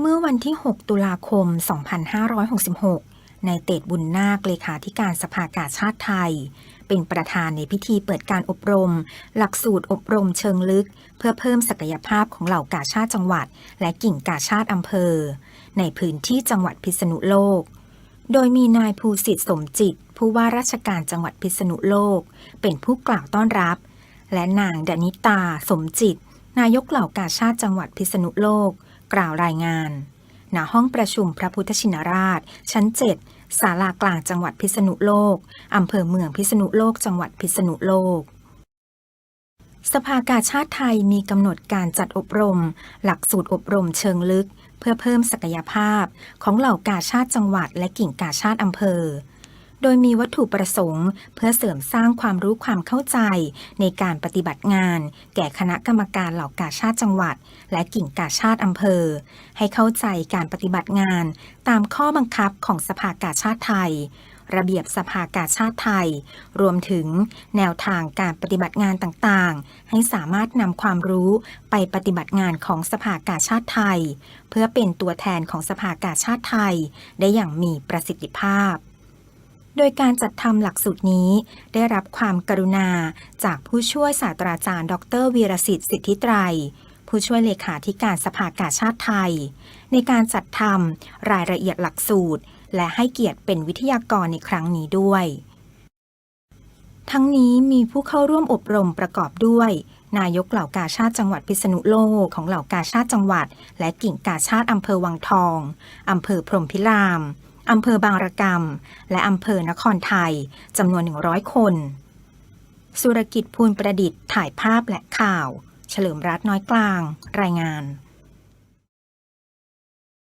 เมื่อวันที่ 6 ตุลาคม 2566นายเตดบุญนาคเลขาธิการสภากาชาติไทย เป็นประธานในพิธีเปิดการอบรม หลักสูตรอบรมเชิงลึก เพื่อเพิ่มศักยภาพของเหล่ากาชาติจังหวัด และกิ่งกาชาติอำเภอ ในพื้นที่จังหวัดพิษณุโลก โดยมีนายภูสิทธิ์สมจิต ผู้ว่าราชการจังหวัดพิษณุโลก เป็นผู้กล่าวต้อนรับ และนางดนิตาสมจิต นายกเหล่ากาชาติจังหวัดพิษณุโลก กล่าวรายงาน ณ ห้องประชุมพระพุทธชินราช ชั้น 7 ศาลากลางจังหวัดพิษณุโลก อำเภอเมืองพิษณุโลก จังหวัดพิษณุโลก สภากาชาติไทยมีกำหนดการจัดอบรม หลักสูตรอบรมเชิงลึก เพื่อเพิ่มศักยภาพของเหล่ากาชาติจังหวัดและกิ่งกาชาติอำเภอ ดยมีวัตถุประสงค์ เพื่อเสริมสร้างความรู้ความเข้าใจ ในการปฏิบัติงาน แก่คณะกรรมการเหล่ากาชาติจังหวัด และกิ่งกาชาติอำเภอ ให้เข้าใจการปฏิบัติงาน ตามข้อบังคับของสภากาชาติไทย ระเบียบสภากาชาติไทย รวมถึงแนวทางการปฏิบัติงานต่างๆ ให้สามารถนำความรู้ไปปฏิบัติงานของสภากาชาติไทย เพื่อเป็นตัวแทนของสภากาชาติไทย ได้อย่างมีประสิทธิภาพ โดยการจัดทำหลักสูตรนี้ได้รับความกรุณาจากผู้ช่วยศาสตราจารย์ ดรวีรสิทธิ์สิทธิไตรผู้ช่วยเลขาธิการสภากาชาติไทย ในการจัดทำรายละเอียดหลักสูตร และให้เกียรติเป็นวิทยากรในครั้งนี้ด้วย ทั้งนี้มีผู้เข้าร่วมอบรมประกอบด้วย นายกเหล่ากาชาติจังหวัดพิษณุโลกของเหล่ากาชาติจังหวัด และกิ่งกาชาติอำเภอวังทองอำเภอพรมพิราม อำเภอบางระกำและอำเภอนครไทยจำนวน 100 คน สุรกิจภูลประดิษฐ์ถ่ายภาพและข่าว เฉลิมรัตน์น้อยกลาง รายงาน